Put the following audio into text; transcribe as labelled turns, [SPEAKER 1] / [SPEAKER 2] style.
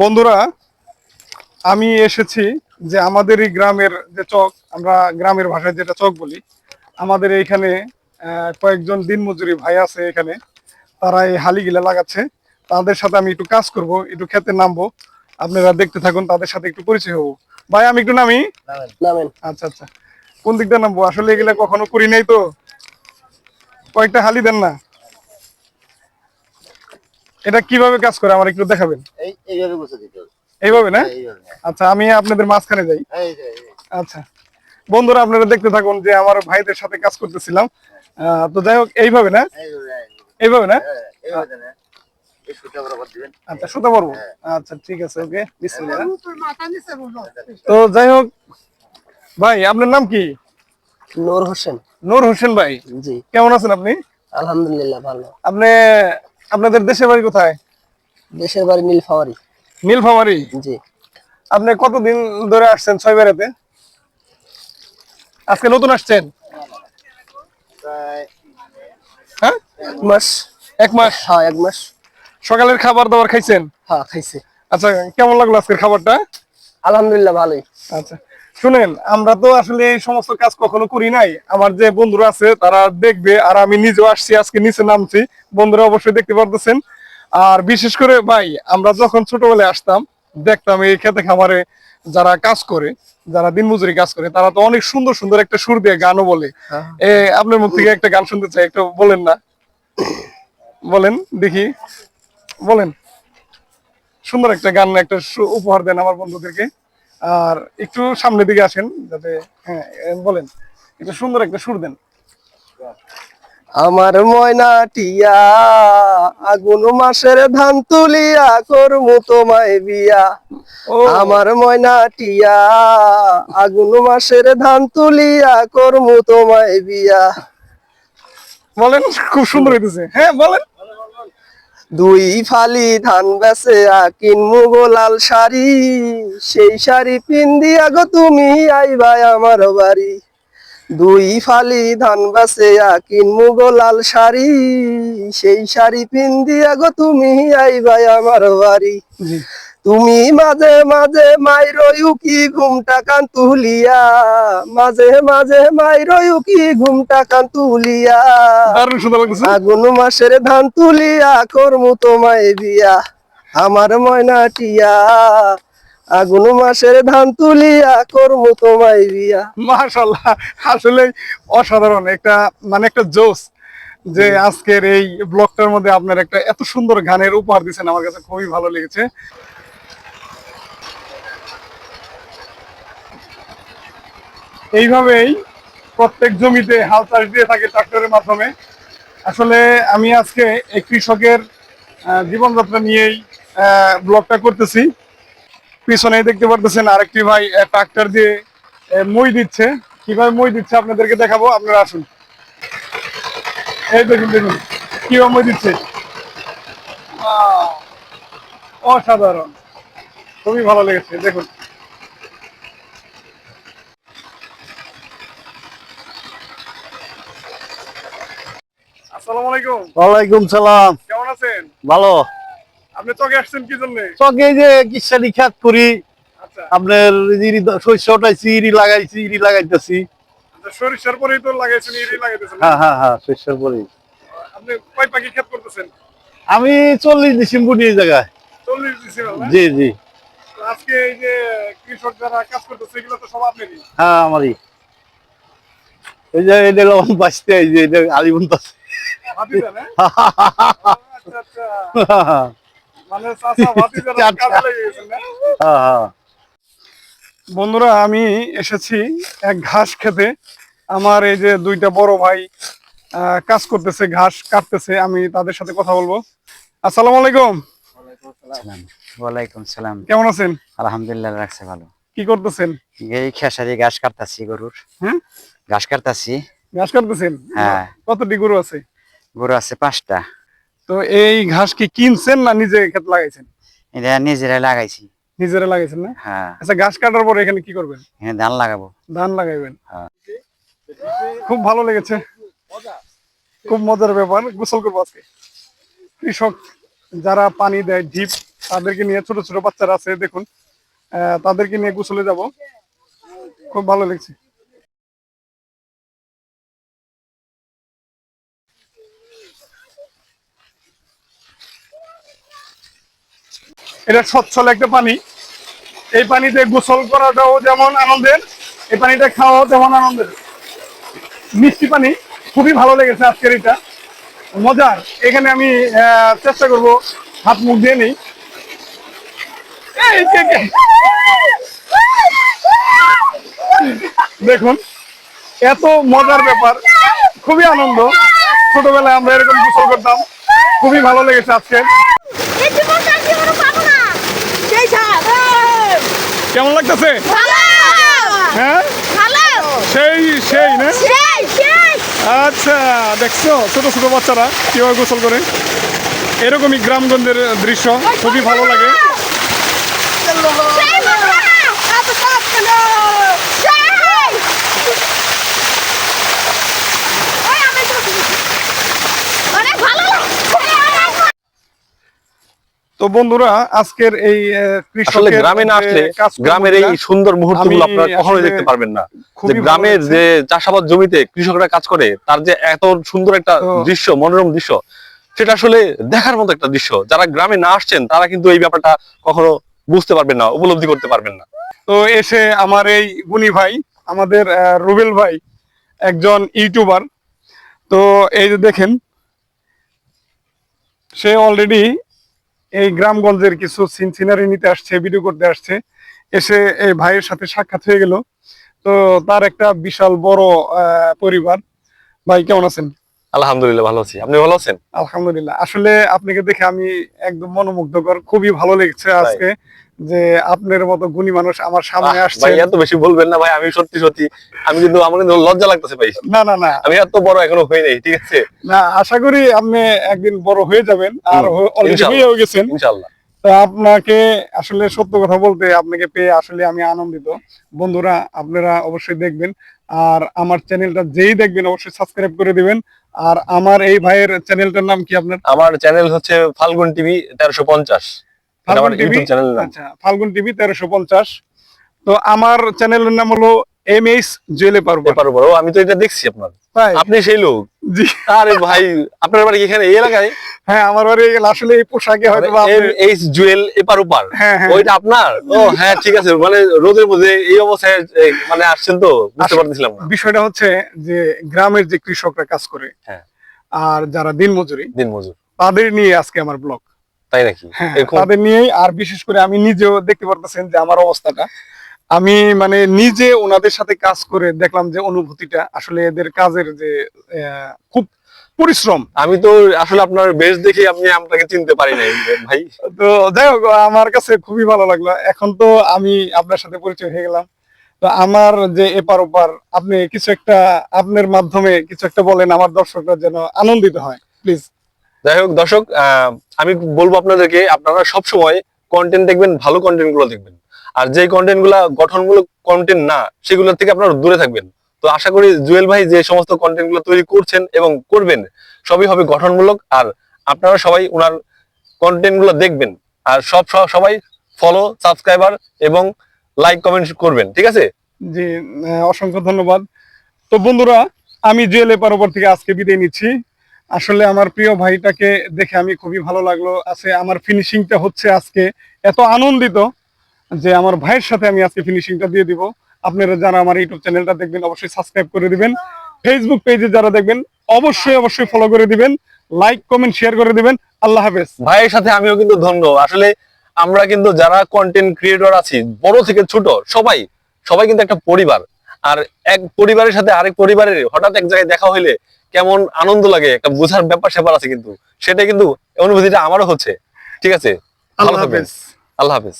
[SPEAKER 1] বন্ধুরা আমি এসেছি যে আমাদের এই গ্রামের যে চক আমরা গ্রামের ভাষায় যেটা চক বলি আমাদের এইখানে কয়েকজন দিনমজুরি ভাই আছে এখানে তারা এই হালিগুলা লাগাচ্ছে। তাদের সাথে আমি একটু কাজ করব একটু খেতে নামবো। আপনারা দেখতে থাকুন তাদের সাথে একটু পরিচয় হব। ভাই আমি একটু নামি?
[SPEAKER 2] নামেন।
[SPEAKER 1] আচ্ছা আচ্ছা। কোন দিকটা নামবো? আসলে এগুলা কখনো করি নাই তো। কয়েকটা হালি দেন না? এটা কীভাবে কাজ করে আমার একটু দেখাবেন?
[SPEAKER 2] এই এইভাবে বসে দিতে হবে।
[SPEAKER 1] এইভাবে না? আচ্ছা আমি আপনাদের মাঝখানে যাই। আচ্ছা। বন্ধুরা আপনারা দেখতে থাকুন যে আমার ভাইদের সাথে কাজ করতেছিলাম। তো যাই হোক এইভাবে না?
[SPEAKER 2] এইভাবে,
[SPEAKER 1] না?
[SPEAKER 2] হ্যাঁ, এইভাবে দেন, হ্যাঁ। এই সুতা বরাবর দিবেন।
[SPEAKER 1] শুতে পারব
[SPEAKER 2] হ্যাঁ।
[SPEAKER 1] আচ্ছা ঠিক আছে ওকে। তো যাই হোক ভাই আপনার নাম কি?
[SPEAKER 2] নূর হোসেন।
[SPEAKER 1] নূর হোসেন ভাই।
[SPEAKER 2] জি।
[SPEAKER 1] কেমন আছেন আপনি?
[SPEAKER 2] আলহামদুলিল্লাহ ভালো।
[SPEAKER 1] আপনি আপনাদের দেশের বাড়ি কোথায়?
[SPEAKER 2] দেশের বাড়ি নীলফামারি।
[SPEAKER 1] নীলফামারি?
[SPEAKER 2] জি।
[SPEAKER 1] আপনি কতদিন ধরে আসছেন ছয় বেড়াতে আজকে নতুন আসছেন? হ্যাঁ?
[SPEAKER 2] মাস।
[SPEAKER 1] এক মাস?
[SPEAKER 2] হ্যাঁ এক মাস।
[SPEAKER 1] সকালের খাবার দাবার খাইছেন?
[SPEAKER 2] হ্যাঁ খাইছে।
[SPEAKER 1] আচ্ছা কেমন লাগল আজকের খাবারটা?
[SPEAKER 2] আলহামদুলিল্লাহ ভালোই।
[SPEAKER 1] আচ্ছা। শুনেন আমরা তো আসলে এই সমস্ত কাজ কখনো করি নাই। আমার যে বন্ধুরা আছে তারা দেখবে আর আমি নিজেও আসছি আজকে নিচে নামছি। বন্ধুরা অবশ্যই দেখতে পারতেছেন। আর বিশেষ করে ভাই আমরা যখন ছোটবেলায় আসতাম দেখতাম এই খেতে খামারে যারা কাজ করে যারা দিনমজুরি কাজ করে তারা তো অনেক সুন্দর সুন্দর একটা সুর দিয়ে গানও বলে।
[SPEAKER 2] হ্যাঁ।
[SPEAKER 1] এ আপনার মুখ থেকে একটা গান শুনতে চাই একটু বলেন না। বলেন দেখি। বলেন। সুন্দর একটা গান একটা উপহার দেন আমার বন্ধুদেরকে। আর একটু সামনের দিকে আসেন যাতে হ্যাঁ বলেন একটু সুন্দর একটা সুর দেন।
[SPEAKER 2] আমার ময়না টিয়া আগুন মাসের ধান তুলিয়া করমু তোমায় বিয়া। আমার ময়না টিয়া আগুন মাসের ধান তুলিয়া করমু তোমায় বিয়া।
[SPEAKER 1] বলেন খুব সুন্দর হইতেছে। হ্যাঁ বলেন।
[SPEAKER 2] দুই ফালি ধান বেচে মুগো লাল শাড়ি। সেই শাড়ি পিন্দিয়া গো তুমি আইবাই আমার বাড়ি। দুই ফালি ধান বেচে মুগো লাল শাড়ি। সেই শাড়ি পিন্দিয়া গো তুমি আইবাই আমার বাড়ি। তুমি মাঝে মাঝে মাইরয়ু কি ঘুমটা কান তুলিয়া। মাঝে মাঝে মাইরয়ু কি ঘুমটা কান তুলিয়া। আগুন মাসের ধান তুলিয়া করমু তোমায় বিয়া আমার ময়না টিয়া আগুন মাসের ধান তুলিয়া করমু তোমায় বিয়া
[SPEAKER 1] মাশাল্লাহ আসলে অসাধারণ একটা মানে একটা জোস যে আজকের এই ব্লগটার মধ্যে আপনার একটা এত সুন্দর গানের উপহার দিচ্ছেন আমার কাছে খুবই ভালো লেগেছে। এইভাবেই প্রত্যেক জমিতে হাল চাষ দিয়ে থাকে ট্রাক্টরের মাধ্যমে। আসলে আমি আজকে এই কৃষকের জীবনযাত্রা নিয়েই ব্লগটা করতেছি। পিছনেই দেখতে পারতেছেন আরেকটি ভাই ট্রাক্টর দিয়ে মই দিচ্ছে। কীভাবে মই দিচ্ছে আপনাদেরকে দেখাবো, আপনারা আসুন। এই দেখুন দেখুন, কীভাবে মই দিচ্ছে। অসাধারণ। খুবই ভালো লেগেছে, দেখুন। আসসালামু আলাইকুম।
[SPEAKER 3] ওয়ালাইকুম সালাম।
[SPEAKER 1] কেমন আছেন?
[SPEAKER 3] ভালো।
[SPEAKER 1] আপনি চকে আসছেন কি জন্য?
[SPEAKER 3] চকে এই যে কিসানি করি
[SPEAKER 1] আচ্ছা।
[SPEAKER 3] আপনার ইরি শস্য উঠাইছি ইরি লাগাইছি ইরি লাগাইতেছি।
[SPEAKER 1] আচ্ছা, সরিষার পরেই তো লাগাইছেন ইরি লাগাইতেছেন
[SPEAKER 3] হ্যাঁ হ্যাঁ হ্যাঁ
[SPEAKER 1] আপনি কয় পাখি করতেছেন?
[SPEAKER 3] আমি চল্লিশ ডিসেম্বর এই জায়গায়।
[SPEAKER 1] চল্লিশ ডিসেম্বর
[SPEAKER 3] জি জি।
[SPEAKER 1] আজকে এই যে কৃষক যারা কাজ করতেছে এগুলো তো সব আপনারই
[SPEAKER 3] হ্যাঁ আমারই। এই যে এটা লবণ বাঁচতে এই যে এটা আলিবন আছে
[SPEAKER 1] না আচ্ছা আচ্ছা। মানে
[SPEAKER 3] হ্যাঁ? হ্যাঁ
[SPEAKER 1] বন্ধুরা আমি এসেছি এক ঘাস খেতে। আমার এই যে দুইটা বড় ভাই আহ, কাজ করতেছে ঘাস কাটতেছে আমি তাদের সাথে কথা বলব। আসসালামু আলাইকুম।
[SPEAKER 4] ওয়ালাইকুম সালাম।
[SPEAKER 1] কেমন আছেন?
[SPEAKER 4] আলহামদুলিল্লাহ রাখছে ভালো।
[SPEAKER 1] কি করতেছেন?
[SPEAKER 4] এই খেসারি ঘাস কাটতাছি গরুর।
[SPEAKER 1] হ্যাঁ?
[SPEAKER 4] ঘাস কাটতাছি।
[SPEAKER 1] ঘাস কাটতেছেন?
[SPEAKER 4] হ্যাঁ।
[SPEAKER 1] কতটি গরু আছে?
[SPEAKER 4] গরু আছে পাঁচটা।
[SPEAKER 1] তো এই ঘাস কি কিনছেন না নিজে ক্ষেত লাগাইছেন?
[SPEAKER 4] এটা নিজেরাই লাগাইছি।
[SPEAKER 1] নিজেরা লাগাইছেন না?
[SPEAKER 4] হ্যাঁ।
[SPEAKER 1] আচ্ছা ঘাস কাটার পরে এখানে কি করবেন?
[SPEAKER 4] এখানে ধান লাগাবো।
[SPEAKER 1] ধান লাগাইবেন।
[SPEAKER 4] হ্যাঁ।
[SPEAKER 1] খুব ভালো লেগেছে। খুব মজার ব্যাপার গোসল করব আজকে। কৃষক যারা পানি দেয় ঢিপ তাদেরকে নিয়ে ছোট ছোট বাচ্চারা আছে দেখুন। তাদেরকে নিয়ে গোসলে যাব। খুব ভালো লাগছে। এটা স্বচ্ছল একটা পানি। এই পানিতে গোসল করাটাও যেমন আনন্দের, এই পানিটা খাওয়াও তেমন আনন্দের। মিষ্টি পানি, খুবই ভালো লেগেছে আজকের এটা। মজার। এখানে আমি চেষ্টা করব, হাত মুখ দিয়ে নেই? দেখুন, এত মজার ব্যাপার। খুবই আনন্দ। ছোটবেলায় আমরা এরকম গোসল করতাম। খুবই ভালো লেগেছে আজকে
[SPEAKER 5] এই জীবনটা আর জীবনে পাবো না সেই সাপ
[SPEAKER 1] কেমন লাগতেছে? হ্যাঁ? সেই সেই, না? আচ্ছা দেখছ, ছোট ছোট বাচ্চারা কীভাবে গোসল করে? এরকমই গ্রামগঞ্জের দৃশ্য, খুবই ভালো লাগে
[SPEAKER 5] সেই বাবা এত সাপ কেন সেই ওই আমি তো অনেক ভালো লাগছে অনেক ভালো।
[SPEAKER 1] তো বন্ধুরা আজকের এই কৃষকের
[SPEAKER 3] আসলে গ্রামে না আসলে গ্রামের এই সুন্দর মুহূর্তগুলো আপনারা কখনোই দেখতে পারবেন না। যে গ্রামের যে চাষাবাদ জমিতে কৃষকরা কাজ করে তার যে এত সুন্দর একটা দৃশ্য মনোরম দৃশ্য সেটা আসলে দেখার মতো একটা দৃশ্য। যারা গ্রামে না আসছেন তারা কিন্তু এই ব্যাপারটা কখনো বুঝতে পারবেন না উপলব্ধি করতে পারবেন না।
[SPEAKER 1] তো এসে আমার এই গুণী ভাই আমাদের রুবেল ভাই একজন ইউটিউবার। তো এই যে দেখেন সে অলরেডি এই গ্রামগঞ্জের কিছু সিনসিনারি নিতে আসছে ভিডিও করতে আসছে। এসে এই ভাইয়ের সাথে সাক্ষাৎ হয়ে গেল। তো তার একটা বিশাল বড় আহ, পরিবার। ভাই কেমন আছেন?
[SPEAKER 3] আলহামদুলিল্লাহ ভালো আছি। আপনি ভালো আছেন?
[SPEAKER 1] আলহামদুলিল্লাহ। আসলে আপনাকে দেখে আমি একদম মনোমুগ্ধকর খুবই ভালো লেগেছে আজকে। যে আপনার মতো গুণী মানুষ আমার সামনে আসছে।
[SPEAKER 3] ভাই এত বেশি বলবেন না ভাই আমি সত্যি সত্যি আমি কিন্তু আমার কিন্তু লজ্জা লাগতেছে ভাই।
[SPEAKER 1] না না না।
[SPEAKER 3] আমি এত বড় এখনও হই নাই ঠিক আছে?
[SPEAKER 1] না আশা করি আপনি একদিন বড় হয়ে যাবেন আর অলরেডি
[SPEAKER 3] ইনশাআল্লাহ।
[SPEAKER 1] হয়েও গেছেন।
[SPEAKER 3] ইনশাল্লাহ।
[SPEAKER 1] তো আপনাকে আসলে সত্য কথা বলতে আপনাকে পেয়ে আসলে আমি আনন্দিত। বন্ধুরা আপনারা অবশ্যই দেখবেন আর আমার চ্যানেলটা যেই দেখবেন অবশ্যই সাবস্ক্রাইব করে দিবেন। আর আমার এই ভাইয়ের চ্যানেলটার নাম কি আপনার?
[SPEAKER 3] আমার চ্যানেল হচ্ছে ফাল্গুন টিভি তেরোশো পঞ্চাশ।
[SPEAKER 1] ফাল্গুন টিভি? আচ্ছা ফাল্গুন টিভি তেরোশো পঞ্চাশ। তো আমার চ্যানেলের নাম হলো এম এইচ জুয়েলে পারব।
[SPEAKER 3] এপার আমি তো এটা দেখছি আপনার। আপনি সেই লোক।
[SPEAKER 1] জি।
[SPEAKER 3] আরে ভাই আপনার বাড়ি এখানে এই এলাকায়?
[SPEAKER 1] হ্যাঁ আমার বাড়ি আসলে এই পোশাকে হয়তো
[SPEAKER 3] এইচ জুয়েল এপার ওপার।
[SPEAKER 1] হ্যাঁ হ্যাঁ।
[SPEAKER 3] ওইটা আপনার? ও হ্যাঁ ঠিক আছে। মানে রোদের মধ্যে এই অবস্থায় মানে আসছেন তো? বুঝতে পারতেছিলাম না।
[SPEAKER 1] বিষয়টা হচ্ছে যে গ্রামের যে কৃষকরা কাজ করে
[SPEAKER 3] হ্যাঁ।
[SPEAKER 1] আর যারা দিনমজুরি
[SPEAKER 3] দিন মজুর
[SPEAKER 1] তাদের নিয়ে আজকে আমার ব্লগ।
[SPEAKER 3] তাই নাকি?
[SPEAKER 1] হ্যাঁ তাদের নিয়েই আর বিশেষ করে আমি নিজেও দেখতে পারতেছেন যে আমার অবস্থাটা। আমি মানে নিজে ওনাদের সাথে কাজ করে দেখলাম যে অনুভূতিটা আসলে এদের কাজের যে খুব পরিশ্রম।
[SPEAKER 3] আমি তো আসলে আপনার বেশ দেখে আপনাকে চিনতে পারি নাই ভাই।
[SPEAKER 1] তো যাই হোক আমার কাছে খুবই ভালো লাগল। এখন তো আমি আপনার সাথে পরিচয় হয়ে গেলাম। তো আমার যে এপার ওপার আপনি কিছু একটা আপনার মাধ্যমে কিছু একটা বলেন আমার দর্শকরা যেন আনন্দিত হয় প্লিজ।
[SPEAKER 3] যাই হোক, দর্শক আমি বলব আপনাদেরকে, আপনারা সব সময় কন্টেন্ট দেখবেন, ভালো কন্টেন্টগুলো দেখবেন। আর যে কন্টেন্টগুলা গঠনমূলক কন্টেন্ট না, সেগুলোর থেকে আপনারা দূরে থাকবেন। তো আশা করি জুয়েল ভাই যে সমস্ত কন্টেন্টগুলো তৈরি করছেন এবং করবেন, সবই হবে গঠনমূলক। আর আপনারা সবাই ওনার কন্টেন্টগুলো দেখবেন। আর সব- সবাই ফলো সাবস্ক্রাইবার এবং লাইক কমেন্ট করবেন, ঠিক আছে?
[SPEAKER 1] জি অসংখ্য ধন্যবাদ। তো বন্ধুরা, আমি জুয়েল এপার ওপর থেকে আজকে বিদায় নিচ্ছি। আসলে আমার প্রিয় ভাইটাকে দেখে আমি খুবই ভালো লাগল। আছে, আমার ফিনিশিংটা হচ্ছে আজকে এত আনন্দিত যে আমার ভাইয়ের সাথে আমি আজকে ফিনিশিংটা দিয়ে দিব। আপনারা যারা আমার ইউটিউব চ্যানেলটা দেখবেন, অবশ্যই সাবস্ক্রাইব করে দিবেন। ফেসবুক পেজে যারা দেখবেন, অবশ্যই অবশ্যই ফলো করে দিবেন। লাইক কমেন্ট শেয়ার করে দিবেন। আল্লাহ হাফেজ।
[SPEAKER 3] ভাইয়ের সাথে আমিও কিন্তু ধন্য। আসলে আমরা কিন্তু যারা কন্টেন্ট ক্রিয়েটর আছি, বড় থেকে ছোট, সবাই সবাই কিন্তু একটা পরিবার। আর এক পরিবারের সাথে আরেক পরিবারের হঠাৎ এক জায়গায় দেখা হইলে কেমন আনন্দ লাগে একটা বোঝার ব্যাপার স্যাপার আছে কিন্তু। সেটা কিন্তু অনুভূতিটা আমারও হচ্ছে। ঠিক আছে?
[SPEAKER 1] আল্লাহ হাফেজ।
[SPEAKER 3] আল্লাহ হাফেজ।